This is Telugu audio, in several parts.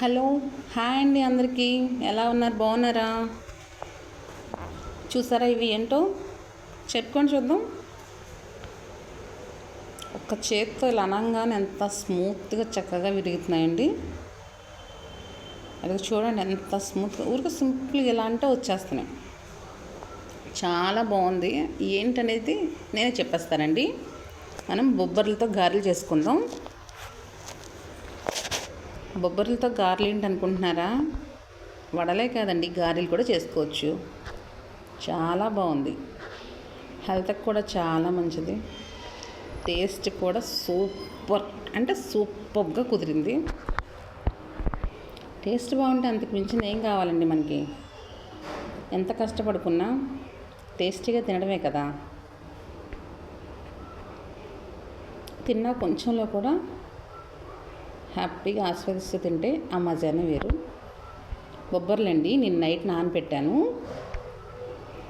హలో హాయ్ అండి అందరికీ. ఎలా ఉన్నారు? బాగున్నారా? చూసారా ఇవి ఏంటో? చెప్పుకొని చూద్దాం. ఒక చేత్తో ఇలా అనగానే ఎంత స్మూత్గా చక్కగా విరుగుతున్నాయండి. అది చూడండి ఎంత స్మూత్గా. ఊరికి సింపుల్గా ఎలా అంటే వచ్చేస్తున్నాయి. చాలా బాగుంది. ఏంటనేది నేనే చెప్పేస్తానండి. మనం బొబ్బర్లతో గారెలు చేసుకుందాం. బొబ్బర్లతో గారెలు ఏంటి అనుకుంటున్నారా వడలే కాదండి గారెలు కూడా చేసుకోవచ్చు. చాలా బాగుంది. హెల్త్కి కూడా చాలా మంచిది. టేస్ట్ కూడా సూపర్. అంటే సూపర్గా కుదిరింది. టేస్ట్ బాగుంటే అంతకు మించింది ఏం కావాలండి మనకి? ఎంత కష్టపడుకున్నా టేస్టీగా తినడమే కదా. తిన్నా కొంచెంలో కూడా హ్యాపీగా ఆస్వాదిస్తూ తింటే ఆ మజానే వేరు. బొబ్బర్లండి నేను నైట్ నానపెట్టాను.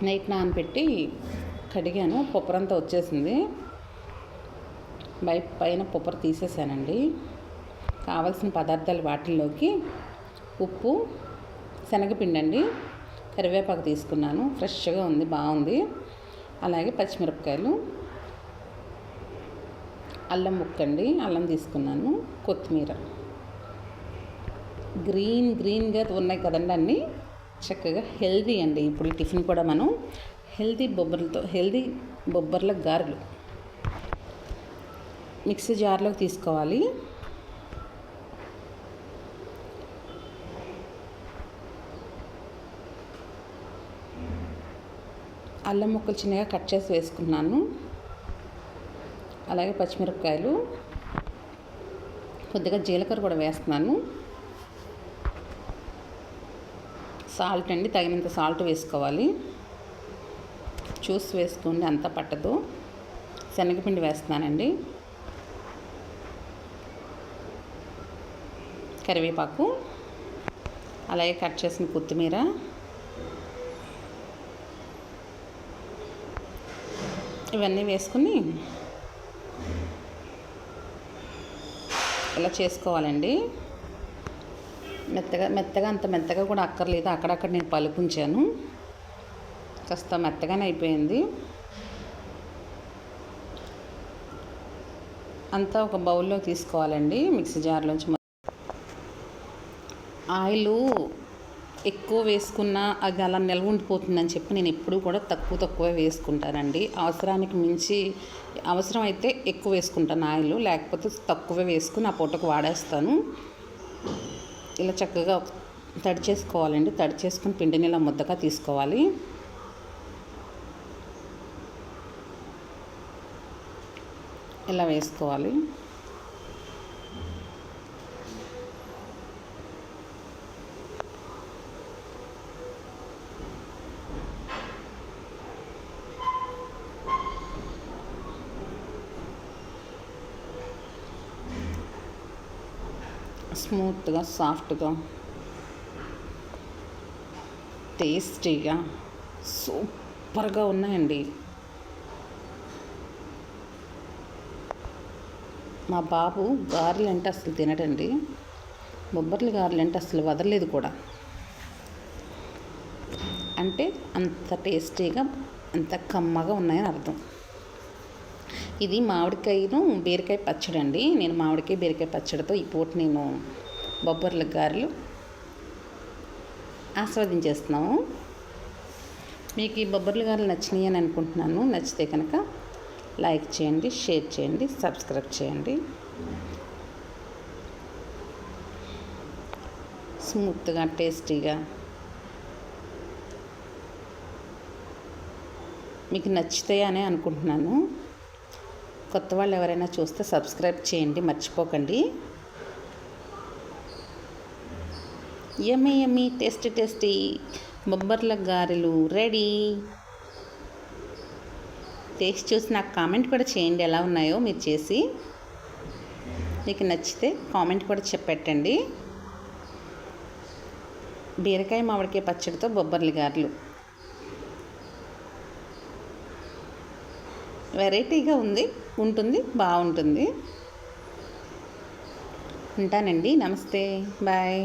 నైట్ నానపెట్టి కడిగాను పొప్పరంతా వచ్చేసింది. బై పైన పొప్పర తీసేసానండి. కావలసిన పదార్థాలు వాటిల్లోకి ఉప్పు శనగపిండి అండి కరివేపాకు తీసుకున్నాను. ఫ్రెష్గా ఉంది బాగుంది. అలాగే పచ్చిమిరపకాయలు. అల్లం ముక్కండి అల్లం తీసుకున్నాను కొత్తిమీర. గ్రీన్ గ్రీన్గా ఉన్నాయి కదండి అన్నీ. చక్కగా హెల్దీ అండి ఇప్పుడు టిఫిన్ కూడా మనం. హెల్దీ బొబ్బర్లతో హెల్దీ బొబ్బర్ల గారెలు. మిక్సీ జార్లోకి తీసుకోవాలి. అల్లం ముక్కలు చిన్నగా కట్ చేసి వేసుకున్నాను. అలాగే పచ్చిమిరపకాయలు కొద్దిగా జీలకర్ర కూడా వేస్తున్నాను. సాల్ట్ అండి తగినంత సాల్ట్ వేసుకోవాలి. చూసి వేసుకోండి అంత పట్టదు. శనగపిండి వేస్తున్నానండి. కరివేపాకు అలాగే కట్ చేసిన కొత్తిమీర. ఇవన్నీ వేసుకుని ఇలా చేసుకోవాలండి. మెత్తగా మెత్తగా అంత మెత్తగా కూడా అక్కర్లేదు. అక్కడక్కడ నేను పలుకుంచాను. కాస్త మెత్తగానే అయిపోయింది. అంతా ఒక బౌల్లో తీసుకోవాలండి మిక్సీ జార్లోంచి ఆయిల్ ఎక్కువ వేసుకున్నా అది అలా నిల్వ ఉండిపోతుందని చెప్పి నేను ఎప్పుడూ కూడా తక్కువ తక్కువ వేసుకుంటానండి. అవసరానికి మించి అవసరం అయితే ఎక్కువ వేసుకుంటాను ఆయిల్ లేకపోతే తక్కువ వేసుకుని ఆ పూటకు వాడేస్తాను. ఇలా చక్కగా తడి చేసుకోవాలండి. తడి చేసుకుని పిండిని ఇలా ముద్దగా తీసుకోవాలి. ఇలా వేసుకోవాలి. స్మూత్గా సాఫ్ట్గా టేస్టీగా సూపర్గా ఉన్నాయండి. మా బాబు గారెలు అంటే అసలు తినడండి. బొబ్బర్లు గారెలు అంటే అసలు వదలలేదు కూడా. అంటే అంత టేస్టీగా అంత కమ్మగా ఉన్నాయని అర్థం. ఇది మామిడికాయను బీరకాయ పచ్చడి అండి నేను మామిడికాయ బీరకాయ పచ్చడితో ఈ పూట నేను బొబ్బర్ల గారెలు ఆస్వాదించేస్తున్నాము మీకు ఈ బొబ్బర్ల గారెలు నచ్చినాయి అని అనుకుంటున్నాను. నచ్చితే కనుక లైక్ చేయండి షేర్ చేయండి సబ్స్క్రైబ్ చేయండి. స్మూత్గా టేస్టీగా మీకు నచ్చుతాయనే అనుకుంటున్నాను. కొత్త వాళ్ళు ఎవరైనా చూస్తే సబ్స్క్రైబ్ చేయండి మర్చిపోకండి. యమ్మీ యమ్మీ టేస్టీ టేస్టీ బొబ్బర్ల గారెలు రెడీ. టేస్ట్ చూసి నాకు కామెంట్ కూడా చేయండి ఎలా ఉన్నాయో మీరు చేసి. మీకు నచ్చితే కామెంట్ కూడా చెప్పెట్టండి. బీరకాయ మామిడికాయ పచ్చడితో బొబ్బర్లు గారెలు. వెరైటీగా ఉంది ఉంటుంది బాగుంటుంది. ఉంటానండి నమస్తే బాయ్.